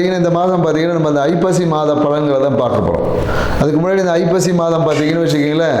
பார்த்தீங்கன்னா இந்த மாதம் பார்த்தீங்கன்னா நம்ம அந்த ஐப்பசி மாத பலன்களை தான் பார்க்க போகிறோம் அதுக்கு முன்னாடி இந்த ஐப்பசி மாதம் பார்த்தீங்கன்னு வச்சுக்கிங்களேன்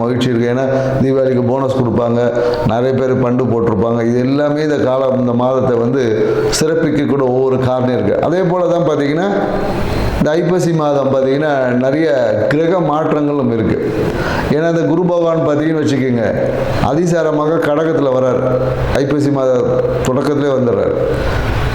மகிழ்ச்சி இருக்குது ஏன்னா தீபாவளிக்கு போனஸ் கொடுப்பாங்க. நிறைய பேர் பண்டு போட்டிருப்பாங்க. இது எல்லாமே இந்த காலம் இந்த மாதத்தை வந்து சிறப்பிக்க கூட ஒவ்வொரு காரணம் இருக்குது அதே போல் தான் பார்த்தீங்கன்னா இந்த ஐப்பசி மாதம் பார்த்தீங்கன்னா நிறைய கிரக மாற்றங்களும் இருக்குது ஏன்னா இந்த குரு பகவான் பார்த்தீங்கன்னு வச்சுக்கோங்க அதிசாரமாக கடகத்தில் வர்றார். ஐப்பசி மாத தொடக்கத்திலே வந்துடுறார்.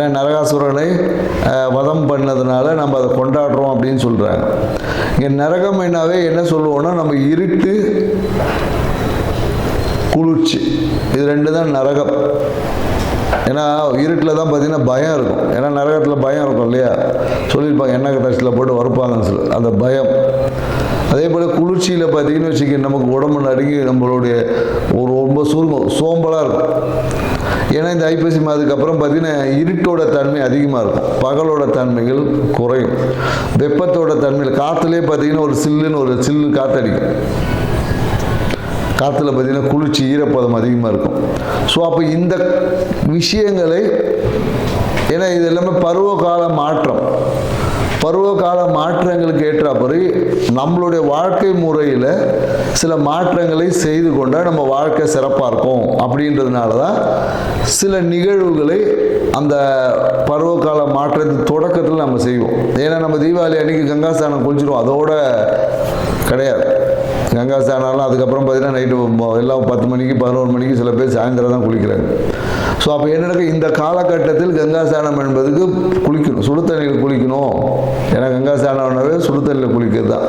ஏன்னா நரகாசுரனை வதம் பண்ணதுனால நம்ம அதை கொண்டாடுறோம் அப்படின்னு சொல்கிறாங்க இங்கே நரகம் என்னாவே என்ன சொல்லுவோம்னா நம்ம இருட்டு குளிர்ச்சி. இது ரெண்டு தான் நரகம். ஏன்னா இருட்டில் தான் பார்த்தீங்கன்னா பயம் இருக்கும். ஏன்னா நரகத்தில் பயம் இருக்கும் இல்லையா? சொல்லியிருப்பாங்க எண்ணெய் டஸ்ட்டில் போட்டு வறுப்பாங்கன்னு சொல்லி. அந்த பயம். அதே போல் குளிர்ச்சியில் பார்த்தீங்கன்னு வச்சுக்க நமக்கு உடம்பு நடுங்கி நம்மளுடைய ஒரு ரொம்ப சுருங்கும் சோம்பலாக இருக்கும். ஏன்னா இந்த ஐப்பசி மாதத்துக்கு அப்புறம் பார்த்தீங்கன்னா இருட்டோட தன்மை அதிகமாக இருக்கும். பகலோட தன்மைகள் குறையும். வெப்பத்தோட தன்மைகள் காற்றுலேயே பார்த்தீங்கன்னா ஒரு சில்லுன்னு ஒரு சில்லு காற்றடிக்கும் காற்றுல பார்த்தீங்கன்னா குளிர்ச்சி ஈரப்பதம் அதிகமாக இருக்கும். ஸோ அப்போ இந்த விஷயங்களை ஏன்னா இது எல்லாமே பருவகால மாற்றம். பருவகால மாற்றங்களுக்கு ஏற்றாப்படி நம்மளுடைய வாழ்க்கை முறையில் சில மாற்றங்களை செய்து கொண்டால் நம்ம வாழ்க்கை சிறப்பாக இருக்கும் அப்படின்றதுனால தான் சில நிகழ்வுகளை அந்த பருவகால மாற்றத்தின் தொடக்கத்தில் நம்ம செய்வோம். ஏன்னா நம்ம தீபாவளி அன்னைக்கு கங்காஸ்தானம் குளிச்சிருவோம். அதோட கிடையாது. கங்கா ஸ்நானம்லாம் அதுக்கப்புறம் பார்த்தீங்கன்னா நைட்டு எல்லாம் பத்து மணிக்கு பதினோரு மணிக்கு சில பேர் சாயந்தரம் தான் குளிக்கிறாங்க. ஸோ அப்போ என்ன இந்த காலகட்டத்தில் கங்கா ஸ்நானம் என்பதுக்கு குளிக்கணும். சுடு தண்ணியில் குளிக்கணும். ஏன்னா கங்கா ஸ்நானம் சுடு சுடுதண்ணில் குளிக்கிறது தான்.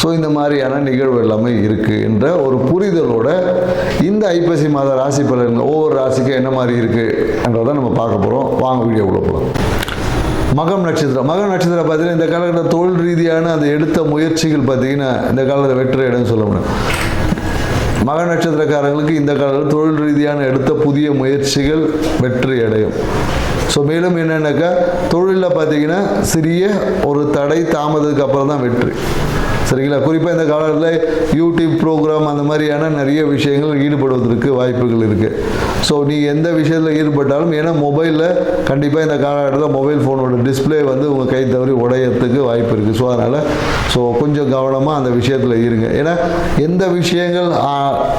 ஸோ இந்த மாதிரியான நிகழ்வு எல்லாமே இருக்குது என்ற ஒரு புரிதலோட இந்த ஐப்பசி மாத ராசி பலன் ஒவ்வொரு ராசிக்கும் என்ன மாதிரி இருக்குன்றதை நம்ம பார்க்க போகிறோம் வாங்க வீடியோக்குள்ள போகலாம் மகம் நட்சத்திரம். மகம் நட்சத்திரம் பார்த்தீங்கன்னா இந்த காலகட்டத்தில் தொழில் ரீதியான அந்த எடுத்த முயற்சிகள் பார்த்தீங்கன்னா இந்த காலத்தில் வெற்றி இடம்னு சொல்ல முடியும். மக நட்சத்திரக்காரங்களுக்கு இந்த காலத்தில் தொழில் ரீதியான எடுத்த புதிய முயற்சிகள் வெற்றி அடையும். ஸோ மேலும் என்னென்னாக்கா தொழிலில் பார்த்தீங்கன்னா சிறிய ஒரு தடை தாமதத்துக்கு அப்புறம் தான் வெற்றி. சரிங்களா? குறிப்பாக இந்த காலத்தில் யூடியூப் ப்ரோக்ராம் அந்த மாதிரியான நிறைய விஷயங்கள் ஈடுபடுவதற்கு வாய்ப்புகள் இருக்குது ஸோ நீ எந்த விஷயத்தில் ஈடுபட்டாலும் ஏன்னா மொபைலில் கண்டிப்பாக இந்த காலகட்டத்தில் மொபைல் ஃபோனோட டிஸ்ப்ளே வந்து உங்கள் கை தவறி உடையறதுக்கு வாய்ப்பு இருக்குது ஸோ அதனால் ஸோ கொஞ்சம் கவனமாக அந்த விஷயத்தில் இருங்க. ஏன்னா எந்த விஷயங்கள்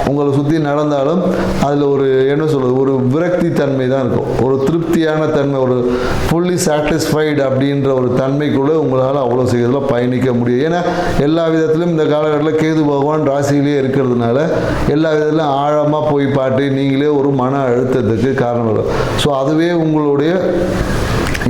உங்களை சுற்றி நடந்தாலும் அதில் ஒரு என்ன சொல்கிறது ஒரு விரக்தி தன்மை தான் இருக்கும். ஒரு திருப்தியான தன்மை ஒரு ஃபுல்லி சாட்டிஸ்ஃபைடு அப்படின்ற ஒரு தன்மைக்குள்ளே உங்களால் அவ்வளோ சீக்கிரத்தில் பயணிக்க முடியும் ஏன்னா எல்லா விதத்திலும் இந்த காலகட்டத்தில் கேது பகவான் ராசியிலேயே இருக்கிறதுனால எல்லா விதத்திலும் ஆழமாக போய் பாட்டு நீங்களே ஒரு மன அழுத்தத்துக்கு காரணம். வரும் ஸோ அதுவே உங்களுடைய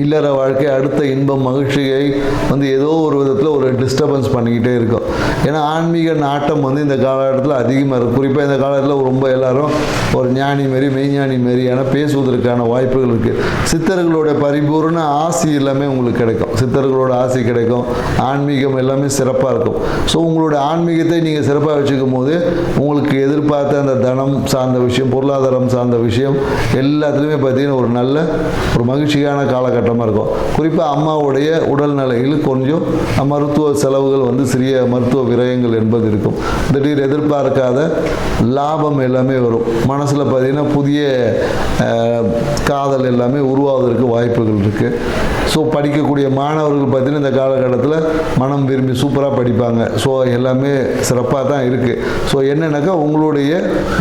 இல்லற வாழ்க்கை அடுத்த இன்பம் மகிழ்ச்சியை வந்து ஏதோ ஒரு விதத்தில் ஒரு டிஸ்டர்பன்ஸ் பண்ணிக்கிட்டே இருக்கும். ஏன்னா ஆன்மீக நாட்டம் வந்து இந்த காலகட்டத்தில் அதிகமாக இருக்கும் குறிப்பாக இந்த காலத்தில் ரொம்ப எல்லாரும் ஒரு ஞானி மாரி மெய்ஞானி மாரியான பேசுவதற்கான வாய்ப்புகள் இருக்குது சித்தர்களோட பரிபூர்ண ஆசி எல்லாமே உங்களுக்கு கிடைக்கும். சித்தர்களோட ஆசி கிடைக்கும். ஆன்மீகம் எல்லாமே சிறப்பாக இருக்கும். ஸோ உங்களோட ஆன்மீகத்தை நீங்கள் சிறப்பாக வச்சுக்கும் போது உங்களுக்கு எதிர்பார்த்த அந்த தனம் சார்ந்த விஷயம் பொருளாதாரம் சார்ந்த விஷயம் எல்லாத்துலேயுமே பார்த்தீங்கன்னா ஒரு நல்ல ஒரு மகிழ்ச்சியான காலகட்டம் காலகட்டமாக இருக்கும். குறிப்பாக அம்மாவுடைய உடல்நிலையில் கொஞ்சம் மருத்துவ செலவுகள் வந்து சிறிய மருத்துவ விரயங்கள் என்பது இருக்கும். திடீர் எதிர்பார்க்காத லாபம் எல்லாமே வரும். மனசில் பார்த்தீங்கன்னா புதிய காதல் எல்லாமே உருவாவதற்கு வாய்ப்புகள் இருக்குது ஸோ படிக்கக்கூடிய மாணவர்கள் பார்த்தீங்கன்னா இந்த காலகட்டத்தில் மனம் விரும்பி சூப்பராக படிப்பாங்க. ஸோ எல்லாமே சிறப்பாக தான் இருக்குது ஸோ என்னென்னாக்கா உங்களுடைய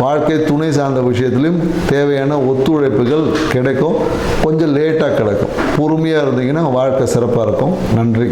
வாழ்க்கை துணை சார்ந்த விஷயத்துலையும் தேவையான ஒத்துழைப்புகள் கிடைக்கும். கொஞ்சம் லேட்டாக கிடைக்கும். பொறுமையாக இருந்தீங்கன்னா வாழ்க்கை சிறப்பாக இருக்கும். நன்றி.